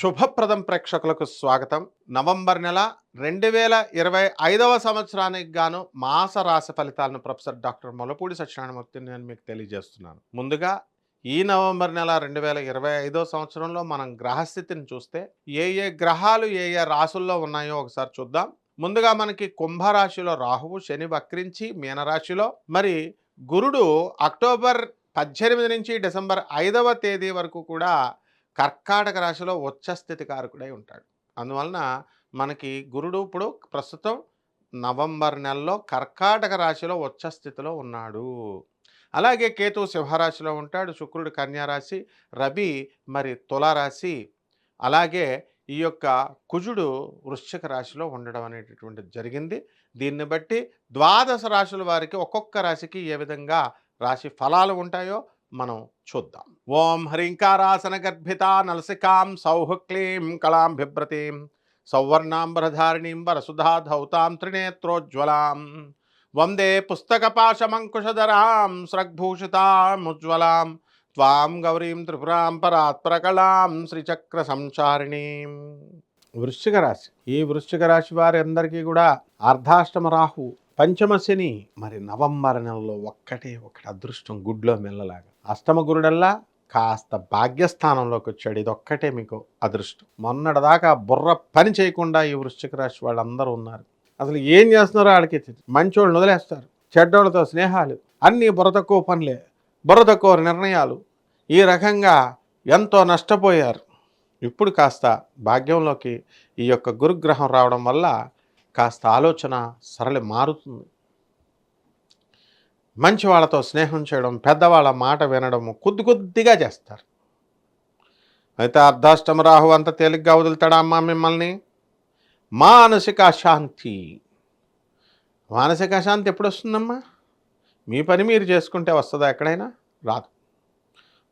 శుభప్రదం ప్రేక్షకులకు స్వాగతం. నవంబర్ నెల రెండు వేల ఇరవై ఐదవ సంవత్సరానికి గాను మాస రాశి ఫలితాలను ప్రొఫెసర్ డాక్టర్ మొలపూడి సత్యనారాయణమూర్తి నేను మీకు తెలియజేస్తున్నాను. ముందుగా ఈ నవంబర్ నెల రెండు వేల ఇరవై ఐదో సంవత్సరంలో మనం గ్రహస్థితిని చూస్తే ఏ ఏ గ్రహాలు ఏ ఏ రాశుల్లో ఉన్నాయో ఒకసారి చూద్దాం. ముందుగా మనకి కుంభరాశిలో రాహువు శని వక్రించి మీనరాశిలో. మరి గురుడు అక్టోబర్ పద్దెనిమిది నుంచి డిసెంబర్ ఐదవ తేదీ వరకు కూడా కర్కాటక రాశిలో ఉచ్చస్థితి కారకుడై ఉంటాడు. అందువలన మనకి గురుడు ఇప్పుడు ప్రస్తుతం నవంబర్ నెలలో కర్కాటక రాశిలో ఉచ్చస్థితిలో ఉన్నాడు. అలాగే కేతు సింహరాశిలో ఉంటాడు శుక్రుడు కన్యారాశి రవి మరి తులారాశి. అలాగే ఈ యొక్క కుజుడు వృశ్చిక రాశిలో ఉండడం అనేటటువంటిది జరిగింది. దీన్ని బట్టి ద్వాదశ రాశుల వారికి ఒక్కొక్క రాశికి ఏ విధంగా రాశి ఫలాలు ఉంటాయో మనం చూద్దాం. ఓం హ్రీంకారాసన గర్భిత నలసికాం సౌహక్లీం కళాం బిభ్రతీం సౌవర్ణాంబరధారిణీం వరసుధా ధౌతాం త్రినేత్రోజ్వలాం వందే పుస్తకపాశమంకుశధరాం స్రగ్భూషితాముజ్వలాం త్వాం గౌరీం త్రిపురాం పరాత్పరకళాం శ్రీచక్ర సంచారిణీం. వృశ్చిక రాశి. ఈ వృశ్చిక రాశి వారి అందరికీ కూడా అర్ధాష్టమ రాహు పంచమ శని మరి నవంబర్ నెలలో ఒక్కటే ఒకటి అదృష్టం గుడ్లో మెల్లలాగా. అష్టమ గురుడల్లా కాస్త భాగ్యస్థానంలోకి వచ్చాడు. ఇది ఒక్కటే మీకు అదృష్టం. మొన్నటిదాకా బుర్ర పని చేయకుండా ఈ వృశ్చిక రాశి వాళ్ళందరూ ఉన్నారు. అసలు ఏం చేస్తున్నారో వాళ్ళకి మంచోళ్ళు మంచోళ్ళని వదిలేస్తారు. చెడ్డోళ్ళతో స్నేహాలు అన్నీ బుర్ర తక్కువ పనులే బుర్ర తక్కువ నిర్ణయాలు ఈ రకంగా ఎంతో నష్టపోయారు. ఇప్పుడు కాస్త భాగ్యంలోకి ఈ యొక్క గురుగ్రహం రావడం వల్ల కాస్త ఆలోచన సరళి మారుతుంది. మంచి వాళ్ళతో స్నేహం చేయడం పెద్దవాళ్ళ మాట వినడం కొద్ది కొద్దిగా చేస్తారు. అయితే అర్ధాష్టమ రాహు అంత తేలిగ్గా వదులుతాడా అమ్మా మిమ్మల్ని? మానసిక అశాంతి. మానసిక అశాంతి ఎప్పుడు వస్తుందమ్మా మీ పని మీరు చేసుకుంటే వస్తుందా ఎక్కడైనా? రాదు.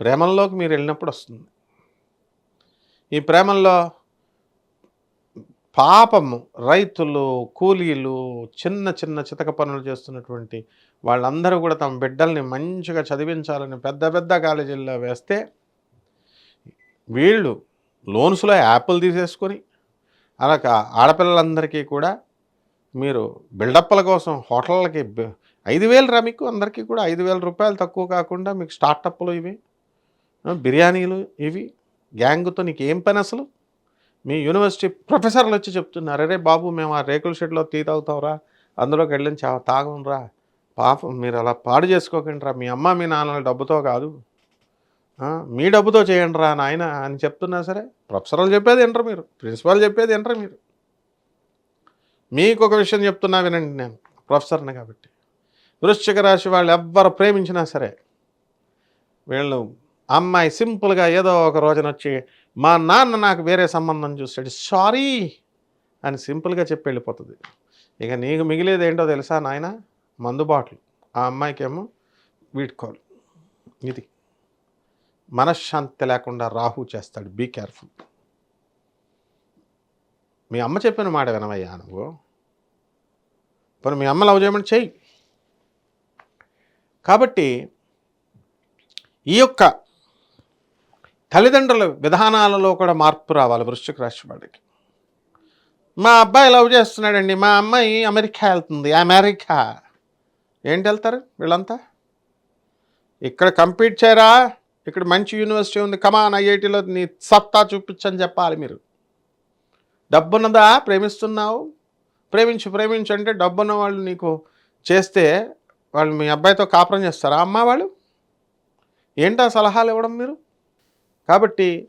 ప్రేమల్లోకి మీరు వెళ్ళినప్పుడు వస్తుంది. ఈ ప్రేమల్లో పాపము రైతులు కూలీలు చిన్న చిన్న చితక పనులు చేస్తున్నటువంటి వాళ్ళందరూ కూడా తమ బిడ్డల్ని మంచిగా చదివించాలని పెద్ద పెద్ద కాలేజీల్లో వేస్తే వీళ్ళు లోన్స్లో యాప్లు తీసేసుకొని అలా ఆడపిల్లలందరికీ కూడా మీరు బిల్డప్ల కోసం హోటళ్ళకి ఐదు వేలు రా మీకు అందరికీ కూడా ఐదు వేల రూపాయలు తక్కువ కాకుండా మీకు స్టార్టప్లు ఇవి బిర్యానీలు ఇవి గ్యాంగ్తో నీకు ఏం పని అసలు? మీ యూనివర్సిటీ ప్రొఫెసర్లు వచ్చి చెప్తున్నారు అరే బాబు మేము ఆ రేకుల షెడ్లో టీ తాగుతాంరా అందులోకి వెళ్ళి చా తాగంరా పాపం మీరు అలా పాడు చేసుకోకండి రా మీ అమ్మ మీ నాన్నల డబ్బుతో కాదు. మీ డబ్బుతో చేయండి రా నాయన అని చెప్తున్నా సరే ప్రొఫెసర్లు చెప్పేది ఎంటర్ మీరు ప్రిన్సిపాల్ చెప్పేది ఎంటర్ మీరు. మీకు ఒక విషయం చెప్తున్నా వినండి నేను ప్రొఫెసర్ని కాబట్టి. వృశ్చిక రాశి వాళ్ళు ఎవ్వరు ప్రేమించినా సరే వీళ్ళు అమ్మాయి సింపుల్గా ఏదో ఒక రోజున వచ్చి మా నాన్న నాకు వేరే సంబంధం చూస్తాడు సారీ అని సింపుల్గా చెప్పి వెళ్ళిపోతుంది. ఇక నీకు మిగిలేది ఏంటో తెలుసా నాయన? మందు బాటిల్. ఆ అమ్మాయికేమో వీడ్కోలు ఇది. మనశ్శాంతి లేకుండా రాహు చేస్తాడు. Be careful. మీ అమ్మ చెప్పిన మాట వినవయ్యా నువ్వు. పని మీ అమ్మ లవ్ చేయమని చెయ్యి. కాబట్టి ఈ యొక్క తల్లిదండ్రుల విధానాలలో కూడా మార్పు రావాలి వృశ్చిక రాశి వాడికి. మా అబ్బాయి లవ్ చేస్తున్నాడండి. మా అమ్మాయి అమెరికా వెళ్తుంది. అమెరికా. ఏంటి వెళ్తారు వీళ్ళంతా? ఇక్కడ కంప్లీట్ చేయరా? ఇక్కడ మంచి యూనివర్సిటీ ఉంది. కమాన్ ఐఐటిలో నీ సత్తా చూపించని చెప్పాలి మీరు. డబ్బున్నదా? ప్రేమిస్తున్నావు? ప్రేమించు ప్రేమించు అంటే డబ్బున్న వాళ్ళు నీకు చేస్తే వాళ్ళు మీ అబ్బాయితో కాపురం చేస్తారా? అమ్మ వాళ్ళు? ఏంటా సలహాలు ఇవ్వడం మీరు? కాబట్టి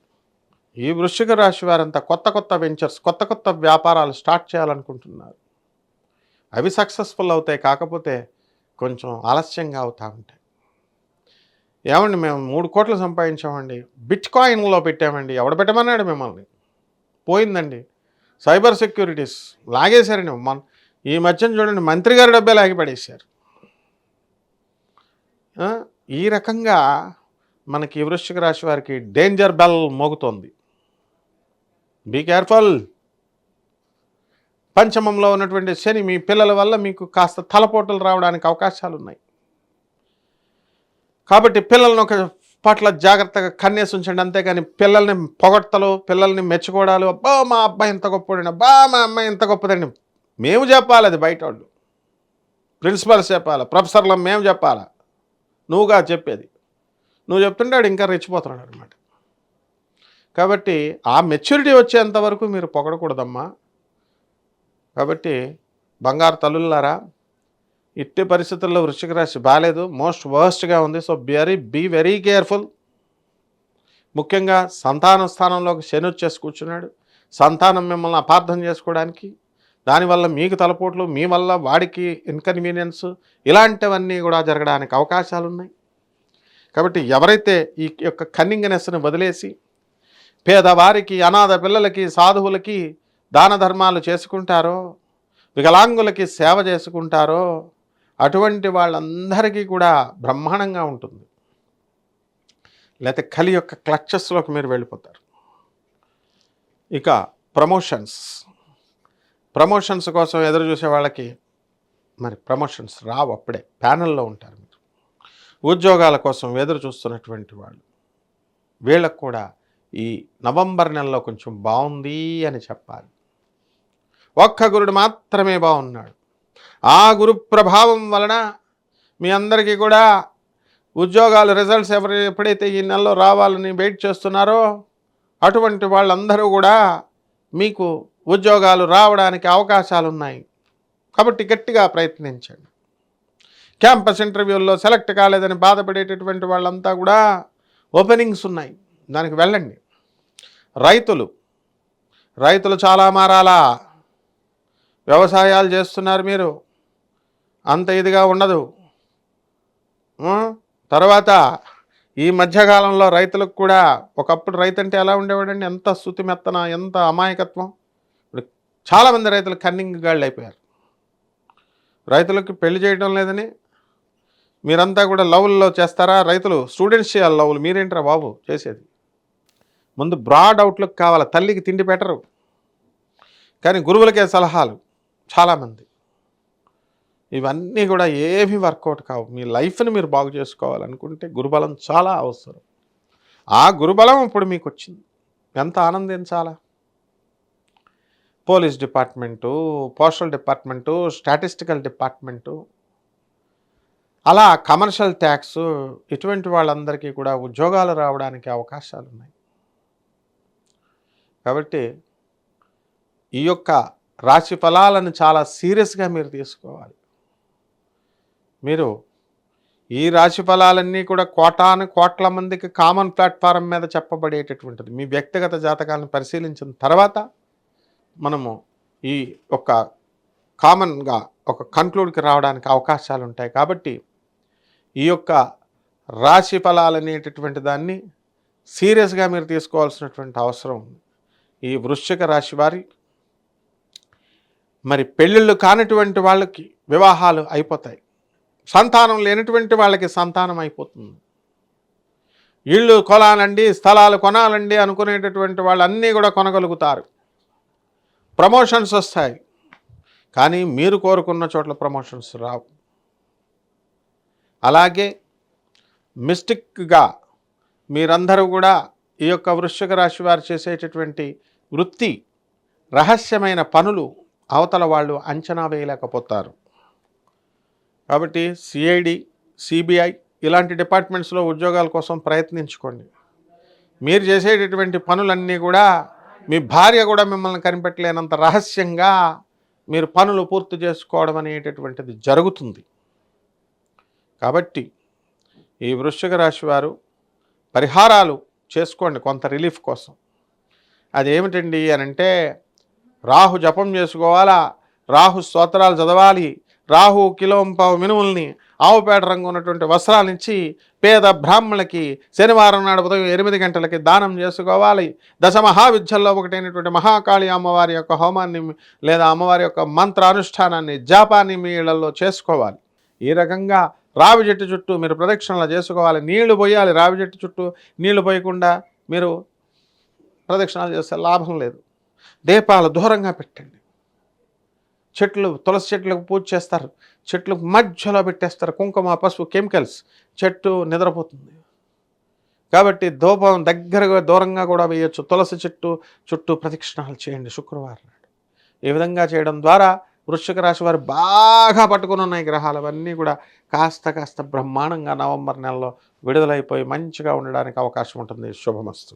ఈ వృశ్చిక రాశి వారంతా కొత్త కొత్త వెంచర్స్ కొత్త కొత్త వ్యాపారాలు స్టార్ట్ చేయాలనుకుంటున్నారు. అవి సక్సెస్ఫుల్ అవుతాయి కాకపోతే కొంచెం ఆలస్యంగా అవుతూ ఉంటాయి. ఏమండి మేము మూడు కోట్లు సంపాదించామండి. బిట్ కాయిన్లో పెట్టామండి. ఎవడ పెట్టమన్నాడు మిమ్మల్ని? పోయిందండి. సైబర్ సెక్యూరిటీస్ లాగేశారండి. మన ఈ మధ్యన చూడండి మంత్రి గారి డబ్బే లాగి పడేశారు ఈ రకంగా మనకి వృశ్చిక రాశి వారికి డేంజర్ బెల్ మోగుతోంది. బీ కేర్ఫుల్ పంచమంలో ఉన్నటువంటి శని మీ పిల్లల వల్ల మీకు కాస్త తలపోటలు రావడానికి అవకాశాలు ఉన్నాయి కాబట్టి పిల్లలను ఒక పట్ల జాగ్రత్తగా కన్నేసి ఉంచండి. అంతేగాని పిల్లల్ని పొగడ్తలు పిల్లల్ని మెచ్చుకోవడాలు అబ్బా మా అబ్బాయి ఇంత గొప్పదండి అబ్బా మా అమ్మాయి ఇంత గొప్పదండి మేము చెప్పాలి అది బయట వాళ్ళు ప్రిన్సిపల్స్ చెప్పాలి ప్రొఫెసర్లు మేము చెప్పాలా? నువ్వుగా చెప్పేది. నువ్వు చెప్తుంటాడు ఇంకా రెచ్చిపోతున్నాడు అనమాట కాబట్టి ఆ మెచ్యూరిటీ వచ్చేంత వరకు మీరు పొగడకూడదమ్మా. కాబట్టి బంగారు తల్లులారా ఇట్టి పరిస్థితుల్లో వృశ్చిక రాశి బాగాలేదు మోస్ట్ వర్స్ట్గా ఉంది. So very be very careful ముఖ్యంగా సంతాన స్థానంలోకి శని వచ్చేసి కూర్చున్నాడు. సంతానం మిమ్మల్ని అపార్థం చేసుకోవడానికి దానివల్ల మీకు తలపోట్లు మీ వల్ల వాడికి ఇన్కన్వీనియన్స్ ఇలాంటివన్నీ కూడా జరగడానికి అవకాశాలు ఉన్నాయి కాబట్టి ఎవరైతే ఈ యొక్క కన్నింగ్నెస్ని వదిలేసి పేదవారికి అనాథ పిల్లలకి సాధువులకి దాన ధర్మాలు చేసుకుంటారో వికలాంగులకి సేవ చేసుకుంటారో అటువంటి వాళ్ళందరికీ కూడా బ్రహ్మాండంగా ఉంటుంది. లేకపోతే కలి యొక్క క్లచ్చెస్లోకి మీరు వెళ్ళిపోతారు. ఇక ప్రమోషన్స్. ప్రమోషన్స్ కోసం ఎదురు చూసే వాళ్ళకి మరి ప్రమోషన్స్ రావు అప్పుడే. ప్యానల్లో ఉంటారు ఉద్యోగాల కోసం ఎదురు చూస్తున్నటువంటి వాళ్ళు. వీళ్ళకు కూడా ఈ నవంబర్ నెలలో కొంచెం బాగుంది అని చెప్పాలి. ఒక్క గురుడు మాత్రమే బాగున్నాడు. ఆ గురు ప్రభావం వలన మీ అందరికీ కూడా ఉద్యోగాలు రిజల్ట్స్ ఎవరు ఎప్పుడైతే ఈ నెలలో రావాలని వెయిట్ చేస్తున్నారో అటువంటి వాళ్ళందరూ కూడా మీకు ఉద్యోగాలు రావడానికి అవకాశాలు ఉన్నాయి కాబట్టి గట్టిగా ప్రయత్నించండి. క్యాంపస్ ఇంటర్వ్యూల్లో సెలెక్ట్ కాలేదని బాధపడేటటువంటి వాళ్ళంతా కూడా ఓపెనింగ్స్ ఉన్నాయి. దానికి వెళ్ళండి. రైతులు రైతులు చాలా మారాలా? వ్యవసాయాలు చేస్తున్నారు మీరు. అంత ఇదిగా ఉండదు. తర్వాత ఈ మధ్యకాలంలో రైతులకు కూడా ఒకప్పుడు రైతు అంటే ఎలా ఉండేవాడండి? ఎంత శృతిమెత్తన ఎంత అమాయకత్వం. ఇప్పుడు చాలామంది రైతులు కన్నింగ్ గాళ్ళు అయిపోయారు. రైతులకు పెళ్ళి చేయడం లేదని మీరంతా కూడా లవ్ల్లో చేస్తారా? రైతులు స్టూడెంట్స్ చేయాలి లవ్లు. మీరేంటరా బాబు చేసేది? ముందు బ్రాడ్ అవుట్లుక్ కావాలి? తల్లికి తిండి పెట్టరు. కానీ గురువులకే సలహాలు. చాలామంది. ఇవన్నీ కూడా ఏమీ వర్కౌట్ కావు. మీ లైఫ్ని మీరు బాగు చేసుకోవాలనుకుంటే గురుబలం చాలా అవసరం. ఆ గురుబలం ఇప్పుడు మీకు వచ్చింది ఎంత ఆనందించాలా? Police department postal department statistical department అలా కమర్షియల్ ట్యాక్స్ ఇటువంటి వాళ్ళందరికీ కూడా ఉద్యోగాలు రావడానికి అవకాశాలు ఉన్నాయి కాబట్టి ఈ యొక్క రాశి ఫలాలను చాలా సీరియస్గా మీరు తీసుకోవాలి. మీరు ఈ రాశి ఫలాలన్నీ కూడా కోటాను కోట్ల మందికి కామన్ ప్లాట్ఫారం మీద చెప్పబడేటటువంటిది. మీ వ్యక్తిగత జాతకాలను పరిశీలించిన తర్వాత మనము ఈ ఒక కామన్గా ఒక కన్క్లూడ్కి రావడానికి అవకాశాలు ఉంటాయి కాబట్టి ఈ యొక్క రాశి ఫలాలు అనేటటువంటి దాన్ని సీరియస్గా మీరు తీసుకోవాల్సినటువంటి అవసరం ఉంది. ఈ వృశ్చిక రాశి వారి మరి పెళ్ళిళ్ళు కానటువంటి వాళ్ళకి వివాహాలు అయిపోతాయి. సంతానం లేనటువంటి వాళ్ళకి సంతానం అయిపోతుంది. ఇళ్ళు కొనాలండి స్థలాలు కొనాలండి అనుకునేటటువంటి వాళ్ళు అన్నీ కూడా కొనగలుగుతారు. ప్రమోషన్స్ వస్తాయి. కానీ మీరు కోరుకున్న చోట్ల ప్రమోషన్స్ రావు. అలాగే మిస్టిక్గా మీరందరూ కూడా ఈ యొక్క వృశ్చిక రాశి వారు చేసేటటువంటి వృత్తి రహస్యమైన పనులు అవతల వాళ్ళు అంచనా వేయలేకపోతారు. కాబట్టి సిఐడి సిబిఐ ఇలాంటి డిపార్ట్మెంట్స్లో ఉద్యోగాల కోసం ప్రయత్నించుకోండి. మీరు చేసేటటువంటి పనులన్నీ కూడా మీ భార్య కూడా మిమ్మల్ని కనిపెట్టలేనంత రహస్యంగా మీరు పనులు పూర్తి చేసుకోవడం అనేటటువంటిది జరుగుతుంది. కాబట్టి ఈ వృశ్చిక రాశి వారు పరిహారాలు చేసుకోండి కొంత రిలీఫ్ కోసం. అది ఏమిటండి అని అంటే రాహు జపం చేసుకోవాలా? రాహు స్తోత్రాలు చదవాలి. రాహు కిలోంపావు మినుముల్ని ఆవుపేట రంగు ఉన్నటువంటి వస్త్రాలు ఇచ్చి పేద బ్రాహ్మణులకి శనివారం నాడు ఉదయం ఎనిమిది గంటలకి దానం చేసుకోవాలి. దశ మహావిద్యల్లో ఒకటైనటువంటి మహాకాళి అమ్మవారి యొక్క హోమాన్ని లేదా అమ్మవారి యొక్క మంత్ర అనుష్ఠానాన్ని జాపాన్ని మీ ఇళ్ళలో చేసుకోవాలి. ఈ రకంగా రావి చెట్టు చుట్టూ మీరు ప్రదక్షిణలు చేసుకోవాలి. నీళ్ళు పోయాలి రావి చెట్టు చుట్టూ. నీళ్ళు పోయకుండా మీరు ప్రదక్షిణాలు చేస్తే లాభం లేదు. దీపాలు దూరంగా పెట్టండి. చెట్లు తులసి చెట్లకు పూజ చేస్తారు. చెట్లు మధ్యలో పెట్టేస్తారు. కుంకుమ పసుపు కెమికల్స్. చెట్టు నిద్రపోతుంది. కాబట్టి ధూపం దగ్గరగా దూరంగా కూడా వేయొచ్చు. తులసి చెట్టు చుట్టూ ప్రదక్షిణాలు చేయండి శుక్రవారం నాడు. ఈ విధంగా చేయడం ద్వారా వృశ్చిక రాశి వారు బాగా పట్టుకుని ఉన్నాయి గ్రహాలు. అవన్నీ కూడా కాస్త కాస్త బ్రహ్మాండంగా నవంబర్ నెలలో విడుదలైపోయి మంచిగా ఉండడానికి అవకాశం ఉంటుంది. శుభమస్తు.